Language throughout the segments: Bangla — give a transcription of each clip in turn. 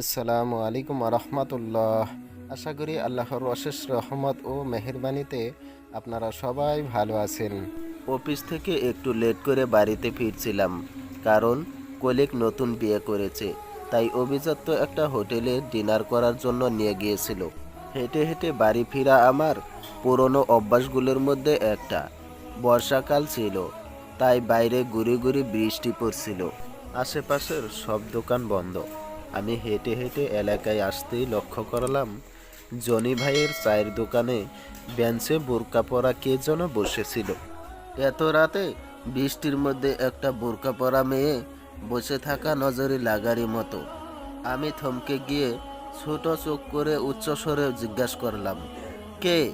আসসালামু আলাইকুম রহমতুল্লাহ আশা করি আল্লাহর অশেষ রহমত ও মেহরবানিতে আপনারা সবাই ভালো আছেন। অফিস থেকে একটু লেট করে বাড়িতে ফিরছিলাম, কারণ কলিক নতুন বিয়ে করেছে, তাই অভিজাত্য একটা হোটেলে ডিনার করার জন্য নিয়ে গিয়েছিল। হেঁটে হেঁটে বাড়ি ফিরা আমার পুরনো অভ্যাসগুলোর মধ্যে একটা। বর্ষাকাল ছিল, তাই বাইরে গুড়ি গুড়ি বৃষ্টি পড়ছিল। আশেপাশের সব দোকান বন্ধ। আমি হেঁটে হেঁটে এলাকায় আসতেই লক্ষ্য করলাম, জনি ভাইয়ের চায়ের দোকানে বেঞ্চে বোরকা পরা কে যেন বসেছিল। এত রাতে বৃষ্টির মধ্যে একটা বোরকা পরা মেয়ে বসে থাকা নজরে লাগারই মতো। আমি থমকে গিয়ে ছোট চোখ করে উচ্চস্বরে জিজ্ঞাসা করলাম, কে?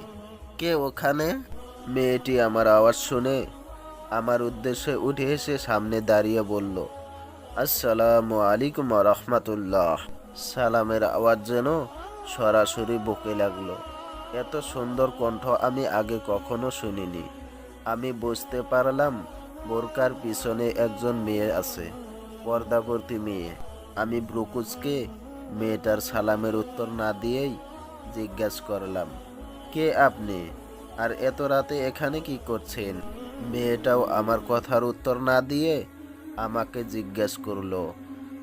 কে ওখানে? মেয়েটি আমার আওয়াজ শুনে আমার উদ্দেশ্যে উঠে এসে সামনে দাঁড়িয়ে বলল আসসালামু আলাইকুম রহমতুল্লাহ। সালামের আওয়াজ যেন সরাসরি বুকে লাগল। এত সুন্দর কণ্ঠ আমি আগে কখনো শুনিনি। আমি বুঝতে পারলাম বোরকার পিছনে একজন মেয়ে আছে, পর্দাবর্তী মেয়ে। আমি ব্রুকুজকে মেয়েটার সালামের উত্তর না দিয়েই জিজ্ঞাসা করলাম, কে আপনি? আর এত রাতে এখানে কি করছেন? মেয়েটাও আমার কথার উত্তর না দিয়ে আমাকে জিজ্ঞেস করল,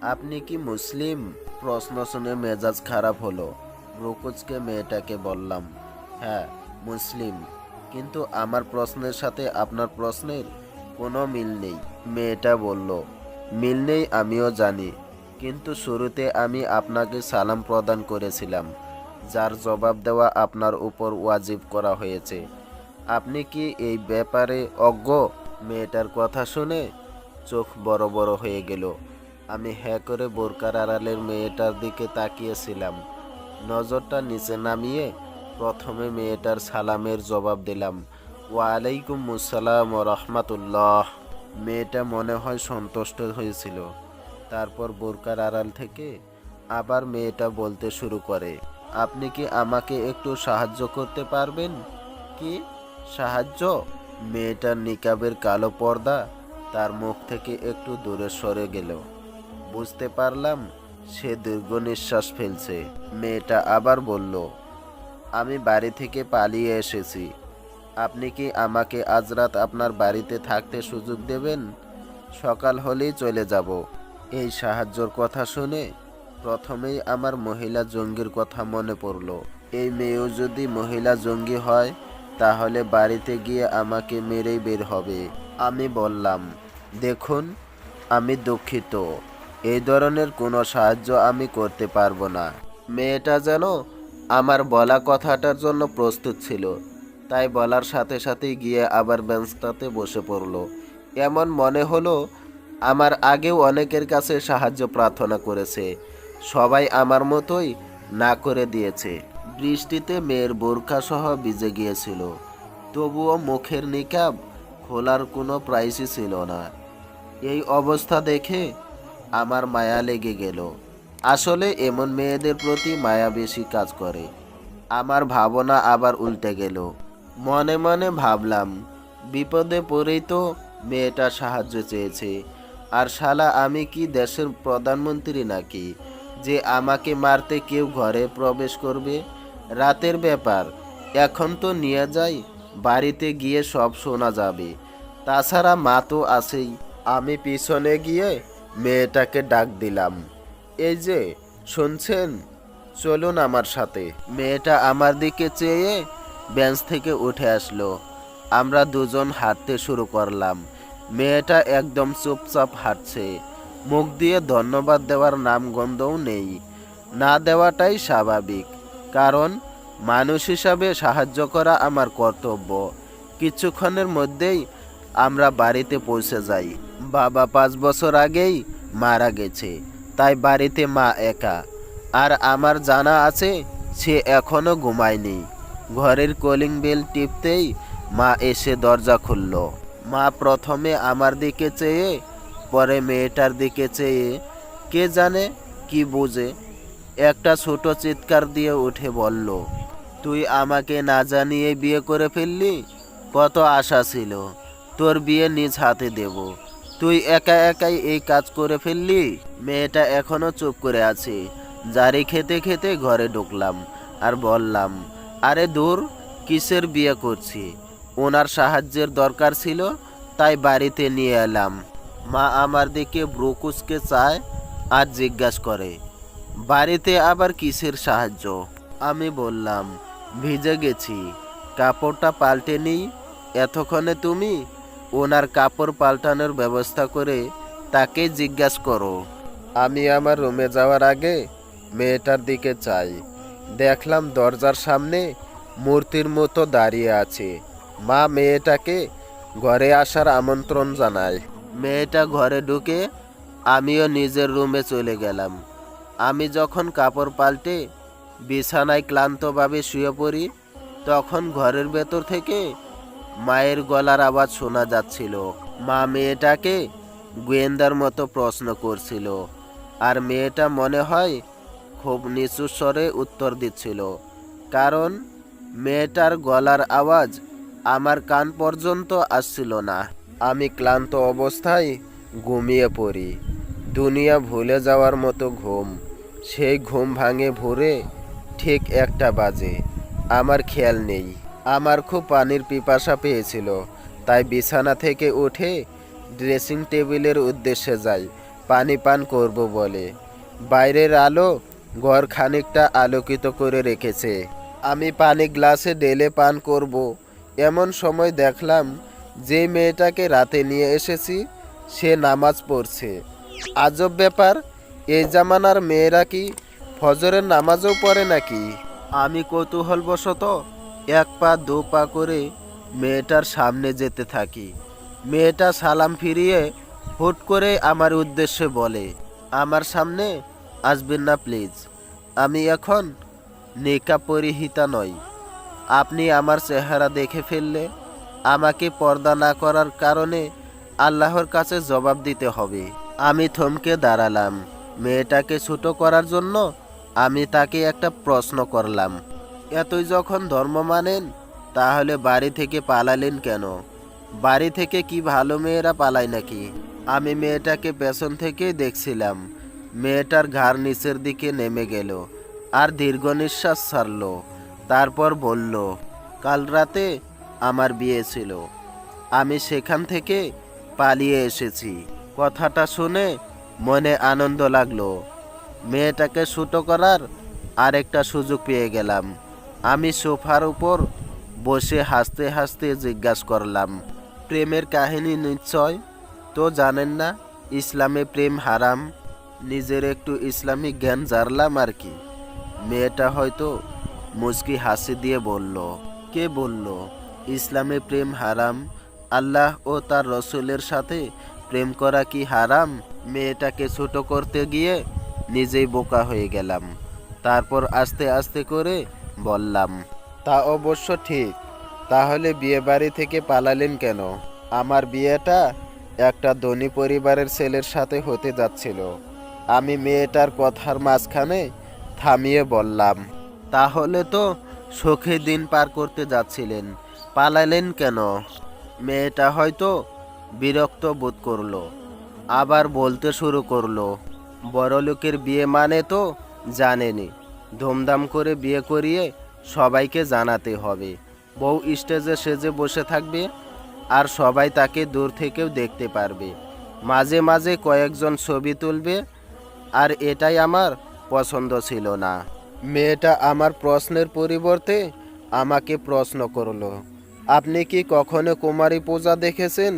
আপনি কি মুসলিম? প্রশ্ন শুনে মেজাজ খারাপ হলো। ব্রুকুজকে মেয়েটাকে বললাম হ্যাঁ মুসলিম। কিন্তু আমার প্রশ্নের সাথে আপনার প্রশ্নের কোনো মিল নেই। মেয়েটা বলল, মিল নেই আমিও জানি। কিন্তু শুরুতে আমি আপনাকে সালাম প্রদান করেছিলাম, যার জবাব দেওয়া আপনার উপর ওয়াজিব করা হয়েছে। আপনি কি এই ব্যাপারে অজ্ঞ? মেয়েটার কথা শুনে চোখ বড় বড় হয়ে গেল। আমি হ্যাঁ করে বোরকার আড়ালের মেয়েটার দিকে তাকিয়েছিলাম। নজরটা নিচে নামিয়ে প্রথমে মেয়েটার সালামের জবাব দিলাম, ওয়ালাইকুম আসসালাম রহমাতুল্লাহ। মেয়েটা মনে হয় সন্তুষ্ট হয়েছিল। তারপর বোরকার আড়াল থেকে আবার মেয়েটা বলতে শুরু করে, আপনি কি আমাকে একটু সাহায্য করতে পারবেন? কি? সাহায্য? মেয়েটার নিকাবের কালো পর্দা তার মুখ থেকে একটু দূরে সরে গেল। বুঝতে পারলাম, সে দীর্ঘ নিঃশ্বাস ফেলছে। মেয়েটা আবার বলল, আমি বাড়ি থেকে পালিয়ে এসেছি। আপনি কি আমাকে আজ রাত আপনার বাড়িতে থাকতে সুযোগ দেবেন? সকাল হলেই চলে যাব। এই সাহায্যর কথা শুনে প্রথমেই আমার মহিলা জঙ্গির কথা মনে পড়ল। এই মেয়েও যদি মহিলা জঙ্গি হয়, তাহলে বাড়িতে গিয়ে আমাকে মেরেই বের হবে। আমি বললাম, দেখুন, আমি দুঃখিত। এই ধরনের কোনো সাহায্য আমি করতে পারব না। মেয়েটা যেন আমার বলা কথাটার জন্য প্রস্তুত ছিল। তাই বলার সাথে সাথেই গিয়ে আবার বেঞ্চটাতে বসে পড়ল। এমন মনে হলো, আমার আগেও অনেকের কাছে সাহায্য প্রার্থনা করেছে। সবাই আমার মতোই না করে দিয়েছে। বৃষ্টিতে মেয়ের বোরখা সহ ভিজে গিয়েছিল। তবুও মুখের নিকাব খোলার কোনো প্রাইসই ছিল না। এই অবস্থা দেখে আমার মায়া লেগে গেল। আসলে এমন মেয়েদের প্রতি মায়া বেশি কাজ করে। আমার ভাবনা আবার উল্টে গেল। মনে মনে ভাবলাম, বিপদে পড়েই তো মেয়েটা সাহায্য চেয়েছে। আর শালা, আমি কি দেশের প্রধানমন্ত্রী নাকি, যে আমাকে মারতে কেউ ঘরে প্রবেশ করবে? রাতের ব্যাপার, এখন তো নিয়ে যাই। বাড়িতে গিয়ে সব শোনা যাবে। তাছাড়া মা তো আছেই। আমি পিছনে গিয়ে মেয়েটাকে ডাক দিলাম। এই যে, শুনছেন? চলুন আমার সাথে। মেয়েটা আমার দিকে চেয়ে বেঞ্চ থেকে উঠে আসলো। আমরা দুজন হাঁটতে শুরু করলাম। মেয়েটা একদম চুপচাপ হাঁটছে। মুখ দিয়ে ধন্যবাদ দেওয়ার নাম গন্ধও নেই। না দেওয়াটাই স্বাভাবিক। কারণ মানুষ হিসাবে সাহায্য করা আমার কর্তব্য। কিছুক্ষণের মধ্যেই আমরা বাড়িতে পৌঁছে যাই। বাবা পাঁচ বছর আগেই মারা গেছে, তাই বাড়িতে মা একা। আর আমার জানা আছে, সে এখনও ঘুমায়নি। ঘরের কলিং বেল টিপতেই মা এসে দরজা খুলল। মা প্রথমে আমার দিকে চেয়ে, পরে মেয়েটার দিকে চেয়ে, কে জানে কি বোঝে, একটা ছোট চিৎকার দিয়ে উঠে বলল তুই আমাকে না জানিয়ে বিয়ে করে ফেললি? কত আশা ছিল। তোর বিয়ে নিজ হাতে দেব। তুই একা একাই এই কাজ করে ফেললি? মেয়েটা এখনও চুপ করে আছে। জারি খেতে খেতে ঘরে ঢুকলাম আর বললাম, আরে দূর, কিসের বিয়ে করছি? ওনার সাহায্যের দরকার ছিল, তাই বাড়িতে নিয়ে এলাম। মা আমার দিকে ব্রুকুসকে চায় আর জিজ্ঞাসা করে, বাড়িতে আবার কিসের সাহায্য? আমি বললাম ভিজে গেছি। কাপড়টা পাল্টে নিই। এতক্ষণে তুমি ওনার কাপড় পাল্টানোর ব্যবস্থা করে তাকে জিজ্ঞাসা করো। আমি আমার রুমে যাওয়ার আগে মেয়েটার দিকে চাই। দেখলাম দরজার সামনে মূর্তির মতো দাঁড়িয়ে আছে। মা মেয়েটাকে ঘরে আসার আমন্ত্রণ জানায়। মেয়েটা ঘরে ঢুকে আমিও নিজের রুমে চলে গেলাম। আমি যখন কাপড় পাল্টে বিছানায় ক্লান্তভাবে শুয়ে পড়ি, তখন ঘরের ভেতর থেকে মায়ের গলার আওয়াজ শোনা যাচ্ছিল। মা মেয়েটাকে গোয়েন্দার মতো প্রশ্ন করছিল আর মেয়েটা মনে হয় খুব নিচু স্বরে উত্তর দিচ্ছিল, কারণ মেয়েটার গলার আওয়াজ আমার কান পর্যন্ত আসছিল না। আমি ক্লান্ত অবস্থায় ঘুমিয়ে পড়ি। দুনিয়া ভুলে যাওয়ার মতো ঘুম, সেই ঘুম ভাঙে ভোরে ঠিক একটা বাজে। আমার খেয়াল নেই। আমার খুব পানির পিপাসা পেয়েছিল। তাই বিছানা থেকে উঠে ড্রেসিং টেবিলের উদ্দেশ্যে যাই, পানি পান করব বলে। বাইরের আলো ঘর খানিকটা আলোকিত করে রেখেছে। আমি পানি গ্লাসে ডেলে পান করব। এমন সময় দেখলাম যে মেয়েটাকে রাতে নিয়ে এসেছি, সে নামাজ পড়ছে। আজব ব্যাপার এই জামানার মেয়েরা কি ফজরের নামাজও পড়ে নাকি? আমি কৌতূহলবশত এক পা দু পা করে মেয়েটার সামনে যেতে থাকি। মেয়েটা সালাম ফিরিয়ে হুট করে আমার উদ্দেশ্যে বলে, আমার সামনে আসবেন না প্লিজ। আমি এখন নিকা পরিহিতা নই। আপনি আমার চেহারা দেখে ফেললে আমাকে পর্দা না করার কারণে আল্লাহর কাছে জবাব দিতে হবে। আমি থমকে দাঁড়ালাম। মেয়েটাকে ছোট করার জন্য আমি তাকে একটা প্রশ্ন করলাম, এতই যখন ধর্ম মানেন, তাহলে বাড়ি থেকে পালালেন কেন? বাড়ি থেকে কি ভালো মেয়েরা পালায় নাকি? আমি মেয়েটাকে পেছন থেকেই দেখছিলাম। মেয়েটার ঘাড় নিচের দিকে নেমে গেল আর দীর্ঘ নিঃশ্বাস ছাড়ল। তারপর বলল, কাল রাতে আমার বিয়ে ছিল। আমি সেখান থেকে পালিয়ে এসেছি। কথাটা শুনে মনে আনন্দ লাগল। মেয়েটাকে ছোটো করার আরেকটা সুযোগ পেয়ে গেলাম। আমি সোফার উপর বসে হাসতে হাসতে জিজ্ঞাসা করলাম, প্রেমের কাহিনী নিশ্চয়? তো জানেন না, ইসলামে প্রেম হারাম। নিজের একটু ইসলামিক জ্ঞান জানলাম আর কি। মেয়েটা হয়তো মুচকি হাসি দিয়ে বলল, কে বলল? ইসলামে প্রেম হারাম? আল্লাহ ও তার রসুলের সাথে প্রেম করা কি হারাম? মেয়েটাকে ছোট করতে গিয়ে নিজেই বোকা হয়ে গেলাম। তারপর আস্তে আস্তে করে বললাম, তা অবশ্য ঠিক। তাহলে বিয়ে বাড়ি থেকে পালালেন কেন? আমার বিয়েটা একটা ধনী পরিবারের ছেলের সাথে হতে যাচ্ছিল। আমি মেয়েটার কথার মাঝখানে থামিয়ে বললাম, তাহলে তো সুখে দিন পার করতে যাচ্ছিলেন। পালালেন কেন? মেয়েটা হয়তো বিরক্ত বোধ করল, আবার বলতে শুরু করল বড়লোকের বিয়ে মানে তো জানেনি। ধুমধাম করে বিয়ে করিয়ে সবাইকে জানাতে হবে। বউ স্টেজে সেজে বসে থাকবে আর সবাই তাকে দূর থেকেও দেখতে পারবে। মাঝে মাঝে কয়েকজন ছবি তুলবে আর এটাই আমার পছন্দ ছিল না। মেয়েটা আমার প্রশ্নের পরিবর্তে আমাকে প্রশ্ন করল, আপনি কি কখনো কুমারী পূজা দেখেছেন?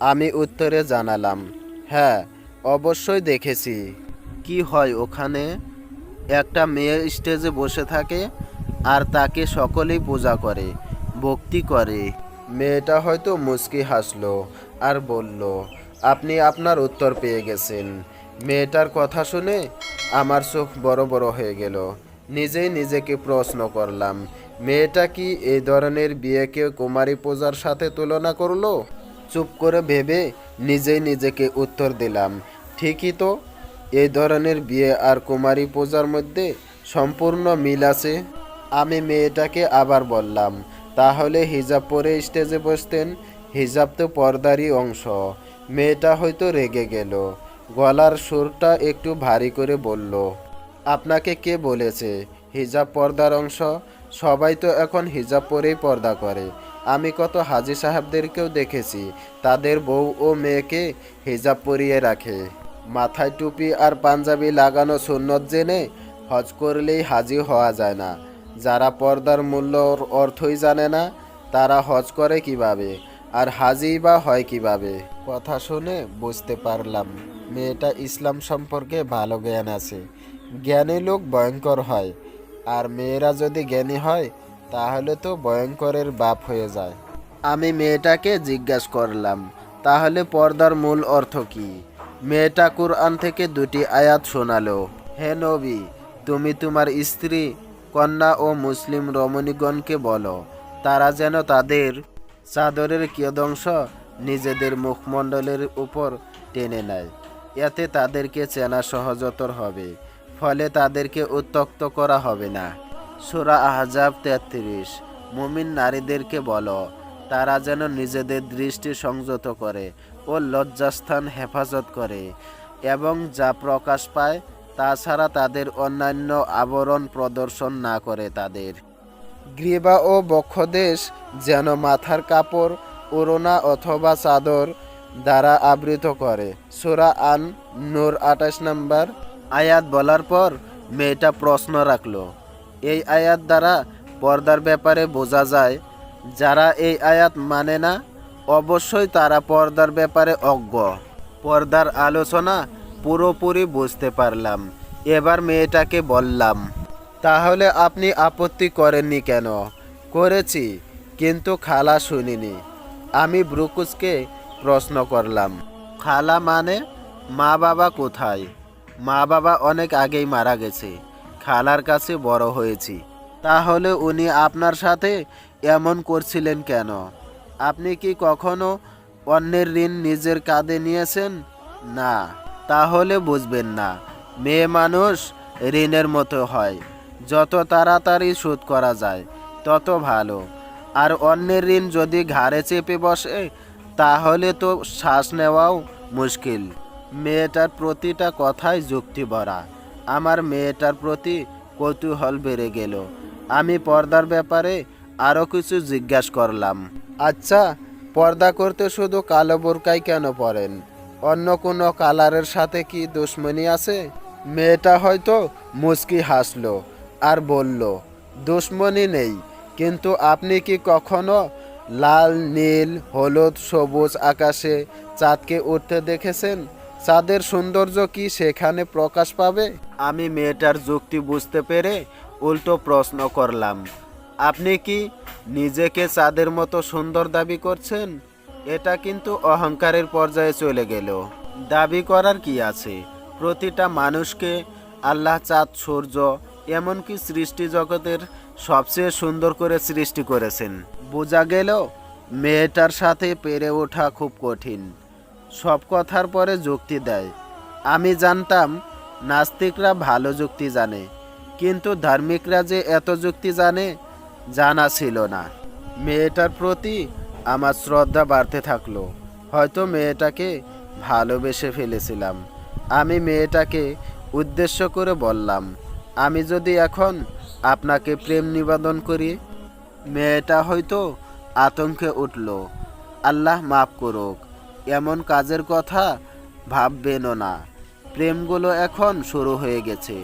আমি উত্তরে জানালাম হ্যাঁ অবশ্যই দেখেছি। কি হয় ওখানে? একটা মেয়ে স্টেজে বসে থাকে আর তাকে সকলেই পূজা করে, ভক্তি করে। মেয়েটা হয়তো মুচকি হাসলো আর বলল, আপনি আপনার উত্তর পেয়ে গেছেন। মেয়েটার কথা শুনে আমার চোখ বড় বড় হয়ে গেল। নিজেই নিজেকে প্রশ্ন করলাম, মেয়েটা কি এই ধরনের বিয়েকে কুমারী পূজার সাথে তুলনা করল? চুপ করে ভেবে নিজেই নিজেকে উত্তর দিলাম। ঠিকই তো, এই ধরনের বিয়ে আর কুমারী পূজার মধ্যে সম্পূর্ণ মিল আছে। আমি মেয়েটাকে আবার বললাম, তাহলে হিজাব পরে স্টেজে বসতেন, হিজাব তো পর্দারই অংশ। মেয়েটা হয়তো রেগে গেল। গলার সুরটা একটু ভারী করে বলল, আপনাকে কে বলেছে? হিজাব পর্দার অংশ? সবাই তো এখন হিজাব পরেই পর্দা করে। আমি কত হাজি সাহেবদেরকেও দেখেছি। তাদের বউ ও মেয়েকে হিজাব পরিয়ে রাখে। মাথায় টুপি আর পাঞ্জাবি লাগানো সুন্নত জেনে হজ করলেই হাজি হওয়া যায় না। যারা পর্দার মূল্য অর্থই জানে না, তারা হজ করে কীভাবে? আর হাজি বা হয় কীভাবে? কথা শুনে বুঝতে পারলাম, মেয়েটা ইসলাম সম্পর্কে ভালো জ্ঞান আছে। জ্ঞানী লোক ভয়ঙ্কর হয়, আর মেয়েরা যদি জ্ঞানী হয় তাহলে তো ভয়ঙ্করের বাপ হয়ে যায়। আমি মেয়েটাকে জিজ্ঞাসা করলাম, তাহলে পর্দার মূল অর্থ কি? মেয়েটা কুরআন থেকে দুটি আয়াত শোনালো, হে নবী, তুমি তোমার স্ত্রী, কন্যা ও মুসলিম রমণীগণকে বলো, তারা যেন তাদের চাদরের কিয়দংশ নিজেদের মুখমণ্ডলের উপর টেনে নেয়। এতে তাদেরকে চেনা সহজতর হবে, ফলে তাদেরকে উত্তক্ত করা হবে না। সুরা আহজাব তেত্রিশ। মুমিন নারীদেরকে বলো, তারা যেন নিজেদের দৃষ্টি সংযত করে ও লজ্জাস্থান হেফাজত করে এবং যা প্রকাশ পায়, তাছাড়া তাদের অন্যান্য আবরণ প্রদর্শন না করে তাদের। গ্রীবা ও বক্ষদেশ যেন মাথার কাপড়, ওড়না অথবা চাদর দ্বারা আবৃত করে। সুরা আন নূর আঠাশ নম্বর আয়াত বলার পর মেয়েটা প্রশ্ন রাখল এই আয়াত দ্বারা পর্দার ব্যাপারে বোঝা যায়, যারা এই আয়াত মানে না, অবশ্যই তারা পর্দার ব্যাপারে অজ্ঞ। পর্দার আলোচনা পুরোপুরি বুঝতে পারলাম। এবার মেয়েটাকে বললাম, তাহলে আপনি আপত্তি করেননি কেন? করেছি, কিন্তু খালা শুনিনি। আমি ব্রুকুসকে প্রশ্ন করলাম, খালা মানে? মা বাবা কোথায়? মা বাবা অনেক আগেই মারা গেছে। খালার কাছে বড় হয়েছি। তাহলে উনি আপনার সাথে এমন করছিলেন কেন? আপনি কি কখনো অন্যের ঋণ নিজের কাঁধে নিয়েছেন? না, তাহলে বুঝবেন না। মেয়ে মানুষ ঋণের মতো হয়। যত তাড়াতাড়ি শোধ করা যায়, তত ভালো। আর অন্যের ঋণ যদি ঘাড়ে চেপে বসে, তাহলে তো শ্বাস নেওয়াও মুশকিল। মেয়েটার প্রতিটা কথাই যুক্তি ভরা আমার মেয়েটার প্রতি কৌতূহল বেড়ে গেল। আমি পর্দার ব্যাপারে আরও কিছু জিজ্ঞাসা করলাম। আচ্ছা পর্দা করতে শুধু কালো বোরকাই কেন পরেন? অন্য কোনো কালারের সাথে কি দুশ্মনী আছে? মেয়েটা হয়তো মুচকি হাসলো আর বলল, দুশ্মনী নেই, কিন্তু আপনি কি কখনো লাল, নীল, হলুদ, সবুজ আকাশে চাঁদকে উঠতে দেখেছেন? চাঁদের সৌন্দর্য কি সেখানে প্রকাশ পাবে? আমি মেয়েটার যুক্তি বুঝতে পেরে উল্টো প্রশ্ন করলাম, আপনি কি নিজেকে চাঁদের মতো সুন্দর দাবি করছেন? এটা কিন্তু অহংকারের পর্যায়ে চলে গেল। দাবি করার কি আছে? প্রতিটা মানুষকে আল্লাহ চাঁদ, সূর্য, এমনকি সৃষ্টি জগতের সবচেয়ে সুন্দর করে সৃষ্টি করেছেন। বোঝা গেল, মেয়েটার সাথে পেরে ওঠা খুব কঠিন। সব কথার পরে যুক্তি দেয়। আমি জানতাম, নাস্তিকরা ভালো যুক্তি জানে, কিন্তু ধার্মিকরা যে এত যুক্তি জানে, জানা ছিল না। মেয়েটার প্রতি আমার শ্রদ্ধা বাড়তে থাকল। হয়তো মেয়েটাকে ভালোবেসে ফেলেছিলাম। আমি মেয়েটাকে উদ্দেশ্য করে বললাম, আমি যদি এখন আপনাকে প্রেম নিবেদন করি, মেয়েটা হয়তো আতঙ্কে উঠল। আল্লাহ মাফ করুক। এমন কাজের কথা ভাববেনও না। প্রেমগুলো এখন শুরু হয়ে গেছে।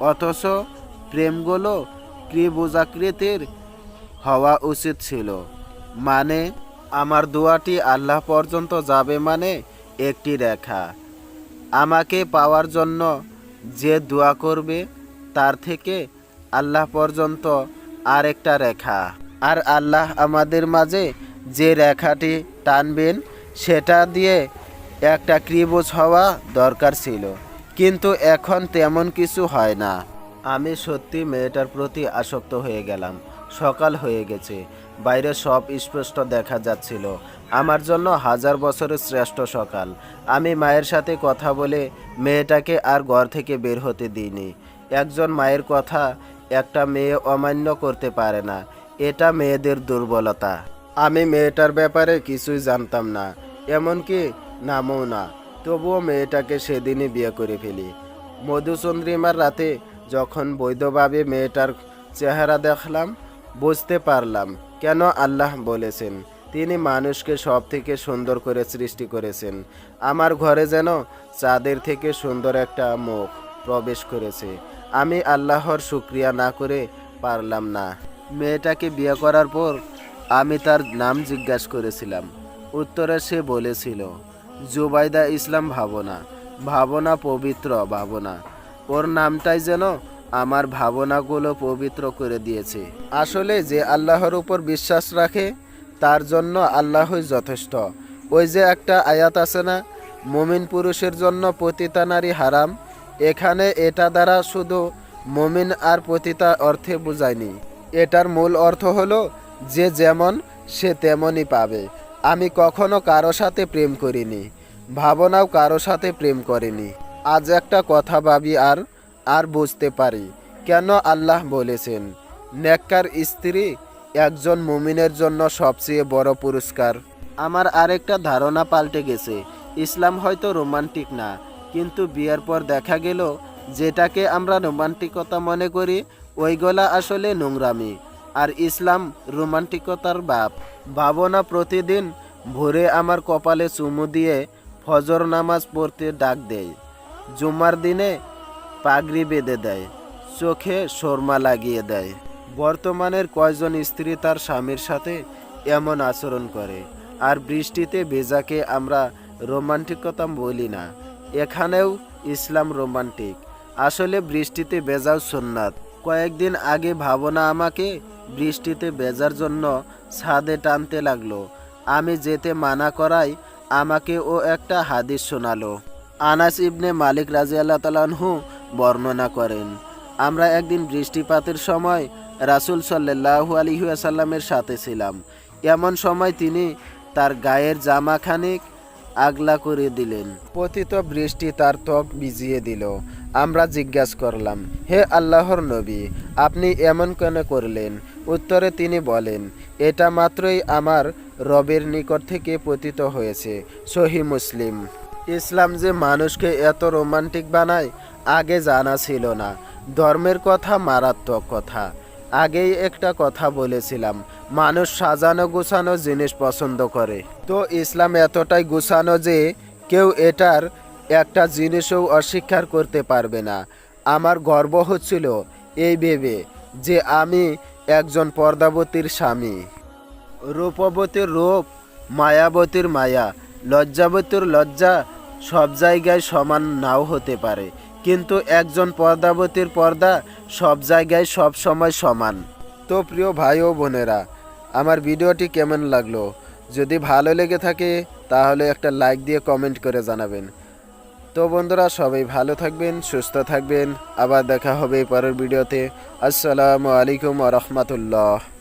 অথচ প্রেমগুলো ত্রিভুজাকৃতির হওয়া উচিত ছিল। মানে আমার দোয়াটি আল্লাহ পর্যন্ত যাবে মানে একটি রেখা। আমাকে পাওয়ার জন্য যে দোয়া করবে, তার থেকে আল্লাহ পর্যন্ত আরেকটা রেখা। আর আল্লাহ আমাদের মাঝে যে রেখাটি টানবেন সেটা দিয়ে একটা ত্রিভুজ হওয়া দরকার ছিল। কিন্তু এখন তেমন কিছু হয় না। আমি সত্যি মেয়েটার প্রতি আসক্ত হয়ে গেলাম। সকাল হয়ে গেছে। বাইরে সব স্পষ্ট দেখা যাচ্ছিল। আমার জন্য হাজার বছরের শ্রেষ্ঠ সকাল। আমি মায়ের সাথে কথা বলে মেয়েটাকে আর ঘর থেকে বের হতে দিইনি। একজন মায়ের কথা একটা মেয়ে অমান্য করতে পারে না। এটা মেয়েদের দুর্বলতা। আমি মেয়েটার ব্যাপারে কিছুই জানতাম না, এমনকি নামও না। তবুও মেয়েটাকে সেদিনই বিয়ে করে ফেলি। মধুচন্দ্রিমার রাতে যখন বৈধভাবে মেয়েটার চেহারা দেখলাম, বুঝতে পারলাম কেন আল্লাহ বলেছেন, তিনি মানুষকে সব থেকে সুন্দর করে সৃষ্টি করেছেন। আমার ঘরে যেন চাঁদের থেকে সুন্দর একটা মুখ প্রবেশ করেছে। আমি আল্লাহর শুক্রিয়া না করে পারলাম না। মেয়েটাকে বিয়ে করার পর আমি তার নাম জিজ্ঞাসা করেছিলাম। উত্তরে সে বলেছিল, জুবাইদা ইসলাম ভাবনা ভাবনা পবিত্র ভাবনা। ওর নামটাই যেন আমার ভাবনাগুলো পবিত্র করে দিয়েছে। আসলে যে আল্লাহর উপর বিশ্বাস রাখে, তার জন্য আল্লাহই যথেষ্ট। ওই যে একটা আয়াত আছে না, মুমিন পুরুষের জন্য পতিতা নারী হারাম। এখানে এটা দ্বারা শুধু মুমিন আর পতিতা অর্থে বুঝায়নি। এটার মূল অর্থ হলো যে যেমন সে তেমনই পাবে। আমি কখনো কারও সাথে প্রেম করিনি। ভাবনাও কারও সাথে প্রেম করিনি। আজ একটা কথা ভাবি আর আর বুঝতে পারি। কেন আল্লাহ বলেছেন, নেককার স্ত্রী একজন মুমিনের জন্য সবচেয়ে বড় পুরস্কার আমার আরেকটা ধারণা পাল্টে গেছে। ইসলাম হয়তো রোমান্টিক না, কিন্তু বিয়ের পর দেখা গেল, যেটাকে আমরা রোমান্টিকতা মনে করি, ওইগুলা আসলে নোংরামি। আর ইসলাম রোমান্টিকতার বাপ। ভাবনা প্রতিদিন ভোরে আমার কপালে চুমু দিয়ে ফজর নামাজ পড়তে ডাক দেয়। জুম্মার দিনে পাগড়ি বেঁধে দেয়, চোখে শর্মা লাগিয়ে দেয়। বর্তমানের কয়জন স্ত্রী তার স্বামীর সাথে এমন আচরণ করে? আর বৃষ্টিতে ভেজাকে আমরা রোমান্টিকতা বলি না। এখানেও ইসলাম রোমান্টিক। আসলে বৃষ্টিতে বেজাও সুন্নাত কয়েকদিন আগে ভাবনা আমাকে বৃষ্টিতে বেজার জন্য ছাদে টানতে লাগল। আমি যেতে মানা করাই আমাকে ও একটা হাদিস শোনালো। আনাস ইবনে মালিক রাজি আল্লাহ তালানহু বর্ণনা করেন, আমরা একদিন বৃষ্টিপাতের সময় রাসুল সাল্লাহু আলহিহাসাল্লামের সাথে ছিলাম। এমন সময় তিনি তার গায়ের জামা খানিক আগলা করে দিলেন। পতিত বৃষ্টি তার ত্বক ভিজিয়ে দিল। আমরা জিজ্ঞাসা করলাম, হে আল্লাহর নবী, আপনি এমন কেন করলেন? উত্তরে তিনি বলেন, এটা মাত্রই আমার রবের নিকট থেকে পতিত হয়েছে, সহি মুসলিম। ইসলাম যে মানুষকে এত রোমান্টিক বানায়, আগে জানা ছিল না। ধর্মের কথা মারাত্মক কথা। আগেই একটা কথা বলেছিলাম মানুষ সাজানো গুছানো জিনিস পছন্দ করে। তো ইসলাম এতটাই গুছানো যে কেউ এটার একটা জিনিসও অস্বীকার করতে পারবে না। আমার গর্ব হচ্ছিল এই ভেবে যে আমি একজন পর্দাবতীর স্বামী। রূপবতীর রূপ, মায়াবতীর মায়া, লজ্জাবতীর লজ্জা সব জায়গায় সমান নাও হতে পারে। কিন্তু একজন পর্দাবতীর পর্দা সব জায়গায় সব সময় সমান। তো প্রিয় ভাই ও বোনেরা আমার ভিডিওটি কেমন লাগল? যদি ভালো লেগে থাকে, তাহলে একটা লাইক দিয়ে কমেন্ট করে জানাবেন। তো বন্ধুরা, সবাই ভালো থাকবেন, সুস্থ থাকবেন। আবার দেখা হবে পরের ভিডিওতে। আসসালামু আলাইকুম রহমতুল্লাহ।